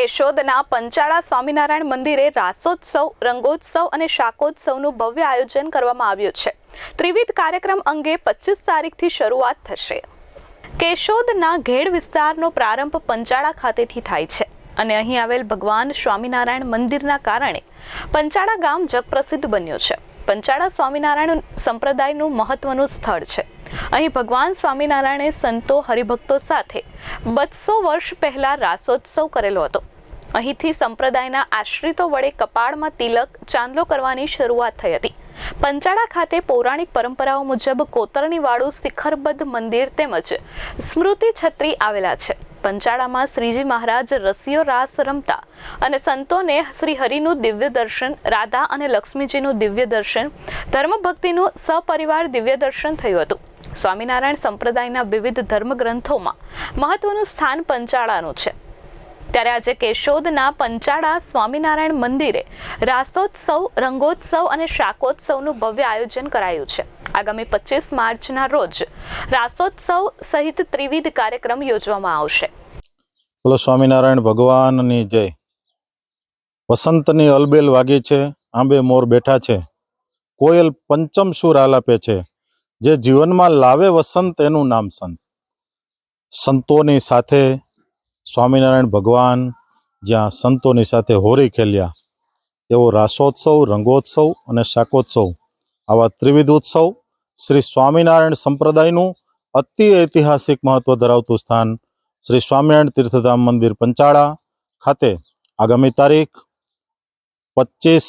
કેશોદના પંચાળા સ્વામિનારાયણ મંદિરે રાસોત્સવ, રંગોત્સવ અને શાકોત્સવનું ભવ્ય આયોજન કરવામાં આવ્યું છે. ત્રિવિધ કાર્યક્રમ અંગે પચીસ તારીખથી શરૂઆત થશે. કેશોદના ઘેડ વિસ્તારનો પ્રારંભ પંચાળા ખાતેથી થાય છે અને અહીં આવેલ ભગવાન સ્વામિનારાયણ મંદિરના કારણે પંચાળા ગામ જગપ્રસિદ્ધ બન્યું છે. પંચાળા સ્વામિનારાયણ સંપ્રદાયનું મહત્વનું સ્થળ છે. અહીં ભગવાન સ્વામિનારાયણે સંતો હરિભક્તો સાથે બસો વર્ષ પહેલા રાસોત્સવ કરેલો હતો. અહીંથી સંપ્રદાયના આશ્રિતો વડે કપાળમાં તિલક ચાંદલો કરવાની શરૂઆત થઈ હતી. પંચાળા ખાતે પૌરાણિક પરંપરાઓ મુજબ કોતરણીવાળું શિખરબદ્ધ મંદિર તેમજ સ્મૃતિ છત્રી આવેલા છે. પંચાળામાં શ્રીજી મહારાજ રસિયો રાસ રમતા અને સંતોને શ્રી હરિનું દિવ્ય દર્શન, રાધા અને લક્ષ્મીજીનું દિવ્ય દર્શન, ધર્મભક્તિનું સપરિવાર દિવ્ય દર્શન થયું હતું. સ્વામિનારાયણ સંપ્રદાયના વિવિધ ધર્મગ્રંથોમાં મહત્વનું સ્થાન પંચાળાનું છે. ત્યારે આજે કેશોદના પંચાળા સ્વામિનારાયણ મંદિરે રાસોત્સવ, રંગોત્સવ અને શાકોત્સવનું ભવ્ય આયોજન કરાયું છે. આગામી પચીસ માર્ચના રોજ રાસોત્સવ સહિત ત્રિવિધ કાર્યક્રમ યોજવામાં આવશે. બોલો, સ્વામિનારાયણ ભગવાનની જય. વસંતની અલબેલ વાગી છે, આંબે મોર બેઠા છે. કોયલ પંચમ સુર આલાપે છે. જે જીવનમાં લાવે વસંત એનું નામ સંત. સંતોની સાથે સ્વામિનારાયણ ભગવાન જ્યાં સંતોની સાથે હોરી ખેલ્યા, એવો રાસોત્સવ, રંગોત્સવ અને શાકોત્સવ, આવા ત્રિવિધ ઉત્સવ શ્રી સ્વામિનારાયણ સંપ્રદાયનું અતિ ઐતિહાસિક મહત્વ ધરાવતું સ્થાન શ્રી સ્વામિનારાયણ તીર્થધામ મંદિર પંચાળા ખાતે આગામી તારીખ પચીસ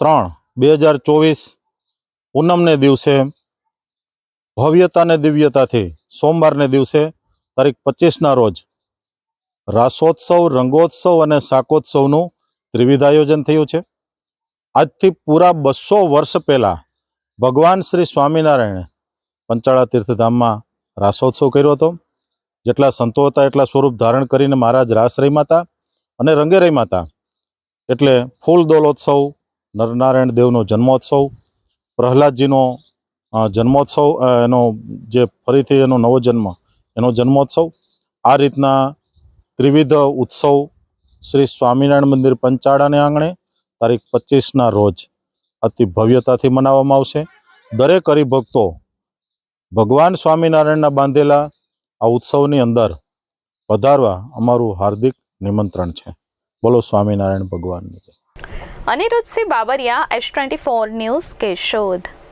ત્રણ બે હજાર ચોવીસ પૂનમને દિવસે ભવ્યતા અને દિવ્યતાથી, સોમવારને દિવસે તારીખ પચીસના રોજ રાસોત્સવ, રંગોત્સવ અને શાકોત્સવનું ત્રિવિધ આયોજન થયું છે. આજથી પૂરા બસો વર્ષ પહેલાં ભગવાન શ્રી સ્વામિનારાયણે પંચાળા તીર્થધામમાં રાસોત્સવ કર્યો હતો. જેટલા સંતો હતા એટલા સ્વરૂપ ધારણ કરીને મહારાજ રાસ રમ્યા હતા અને રંગે રમ્યા હતા એટલે ફૂલ દોલોત્સવ, નરનારાયણ દેવનો જન્મોત્સવ, પ્રહલાદજીનો જન્મોત્સવ એનો જે ફરીથી એનો નવો જન્મ એનો જન્મોત્સવ. આ રીતના ત્રિવિધ ઉત્સવ શ્રી સ્વામિનારાયણ મંદિર પંચાળાને આંગણે તારીખ પચીસના રોજ અતિ ભવ્યતાથી મનાવવામાં આવશે. દરેક હરિભક્તો ભગવાન સ્વામિનારાયણના બાંધેલા આ ઉત્સવની અંદર વધારવા અમારું હાર્દિક નિમંત્રણ છે. બોલો સ્વામિનારાયણ ભગવાનની. Anirudhsinh Babariya, S twenty four news, Keshod.